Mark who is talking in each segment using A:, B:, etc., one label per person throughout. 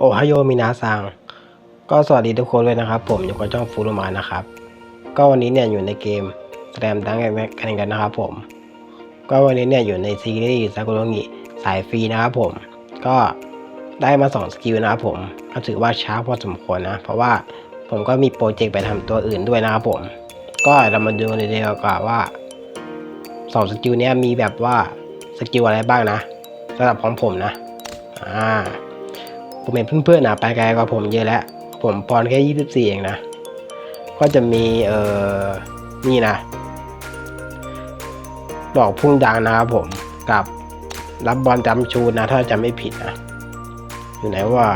A: โอฮโอมินาซังก็สวัสดีทุกคนเลยนะครับ ผมอยู่กับช่องฟูรุมานะครับ ก็วันนี้เนี่ยอยู่ในเกมแสดงดังกันกันนะครับผม ก็วันนี้เนี่ยอยู่ในซีรีส์ซากุโรงิสายฟรีนะครับผม ก็ได้มา 2 สกิลนะครับผมก็ถือว่าช้าพอสมควรนะ เพราะว่าผมก็มีโปรเจกต์ไปทำตัวอื่นด้วยนะครับผม ก็เรามาดูกันเลยดีกว่าว่าสองสกิลเนี้ยมีแบบว่าสกิลอะไรบ้างนะสำหรับของผมนะ อ่า ผมเห็นเพื่อนๆนะไปไกลกว่าผมเยอะแล้ว ผมพรแค่ยี่สิบสี่เองนะ ก็จะมีเอ่อนี่นะ ดอกพุ่งดังนะครับผมกับรับบอลจำชูนะ ถ้าจำไม่ผิดนะ อยู่ไหนว่า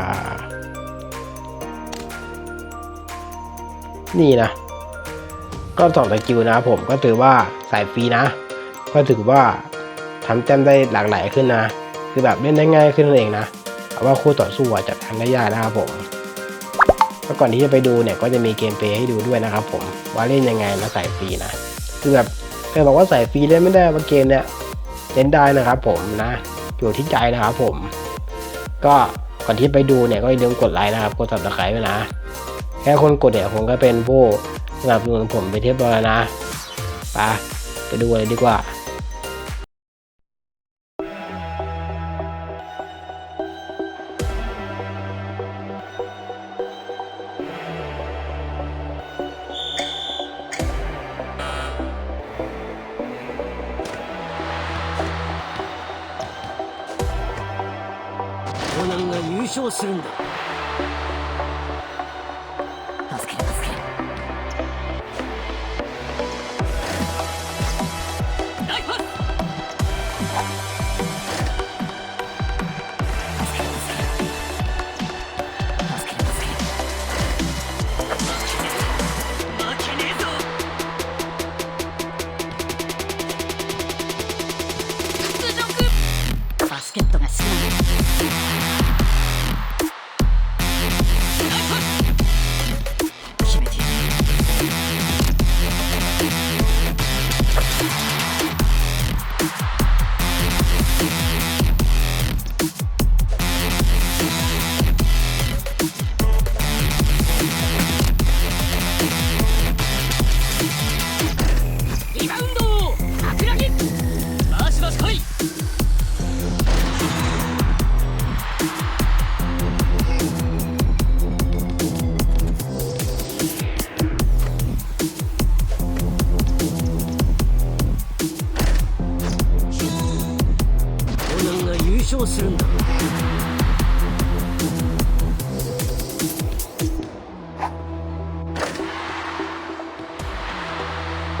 A: นี่นะ ก็สองสกิลนะผมก็ถือว่าสายฟรีนะ ก็ถือว่าทำแต้มได้หลากหลายขึ้นนะ คือแบบเล่นได้ง่ายขึ้นนั่นเองนะ ว่าคู่ต่อสู้จะทำได้ยากนะครับผมแล้วก่อนที่จะไปดูเนี่ยก็จะมีเกมเพลย์ให้ดูด้วยนะครับผมว่าเล่นยังไงนะสายฟรีนะคือแบบใครบอกว่าใสายฟรีเล่นไม่ได้ว่าเกมเนี่ยเล่นได้นะครับผมนะอยู่ที่ใจนะครับผม ก็ก่อนที่ไปดูเนี่ยก็อย่าลืมกดไลค์นะครับกด subscribe ด้วยนะแค่คนกดเนี่ยผมก็เป็นผู้สนับสนุนผมไปเทียบร้อยแล้วนะไปไปดูเลยดีกว่า
B: 勝するんだ。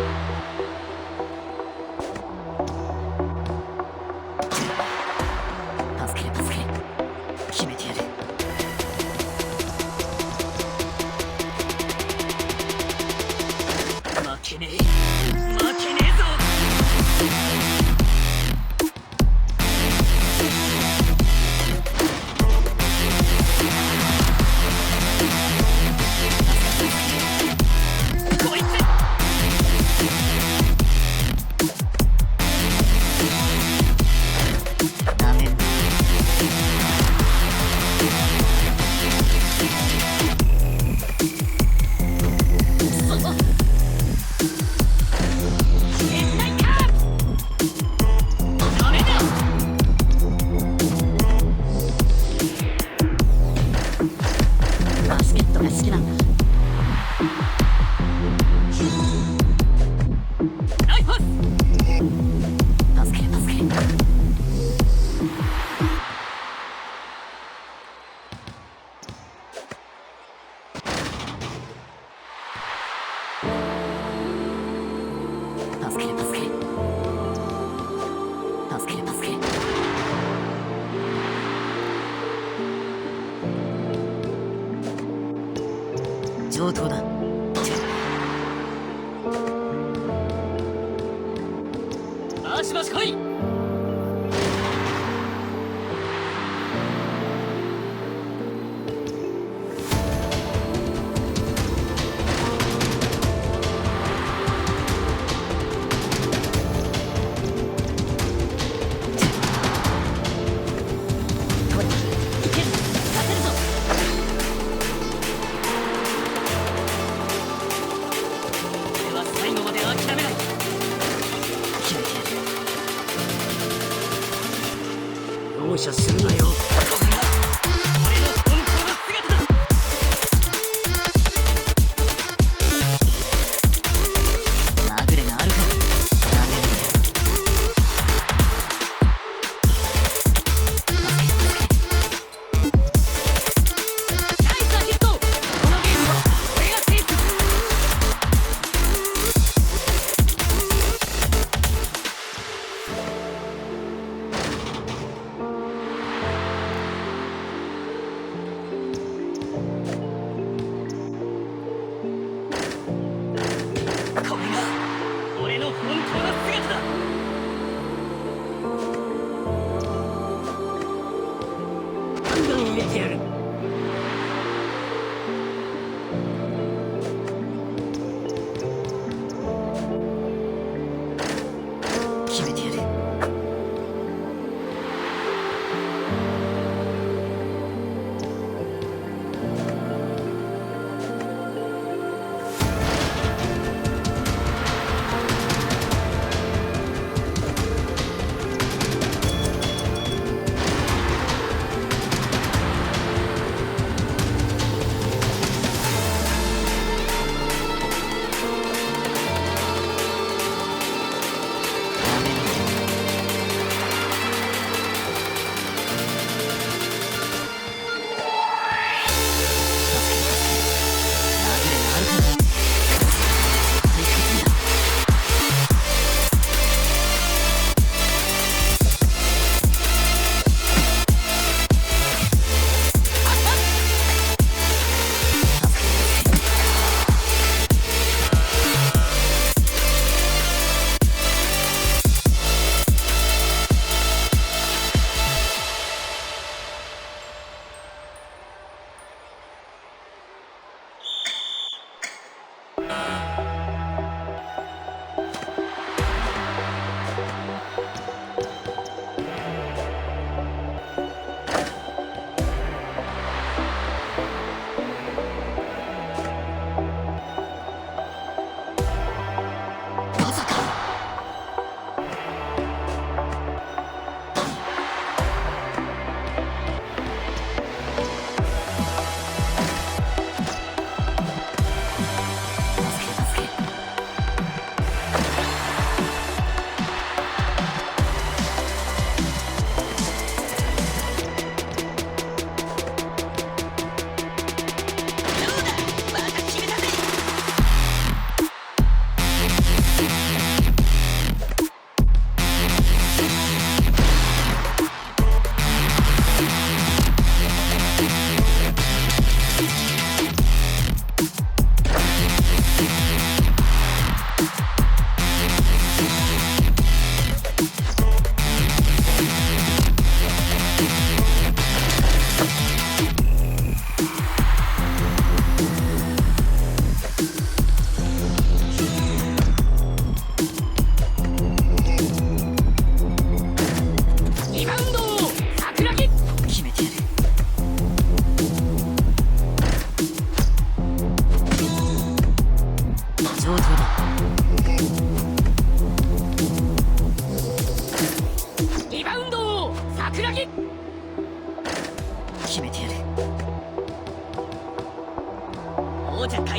B: thank you. 妥妥的。yaşasınlar. here.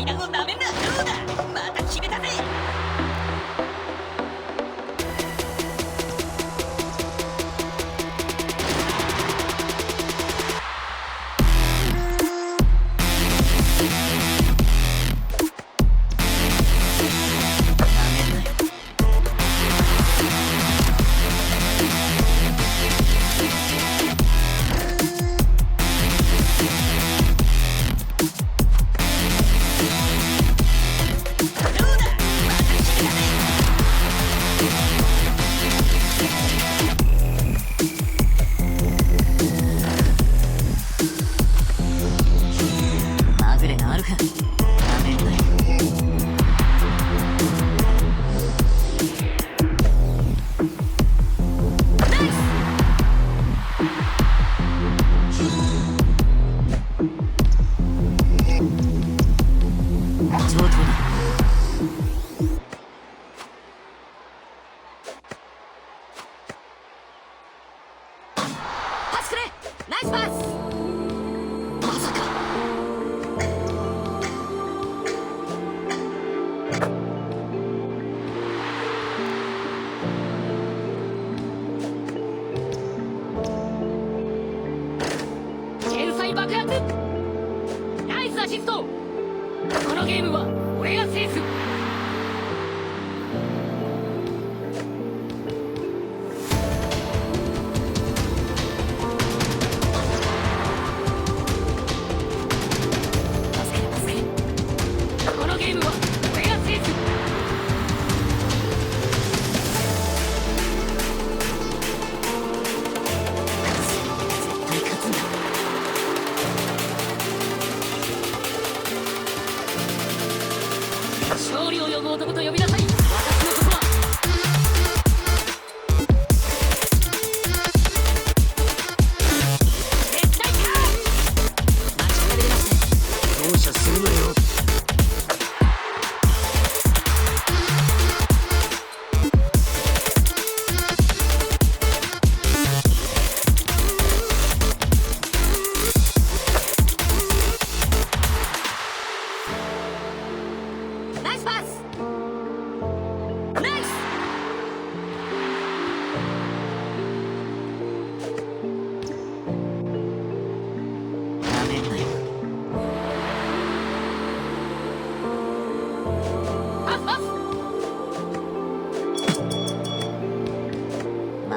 B: 階段をなめんなどうだ。また決めたぜ。
C: 勝利を呼ぶ男と呼びなさい。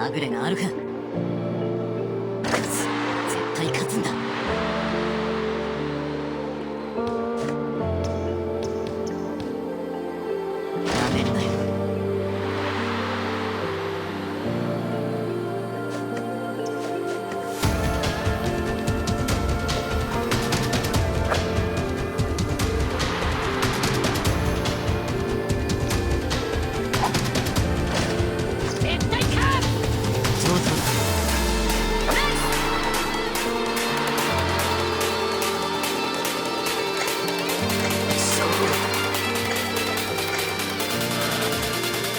C: まぐれがあるか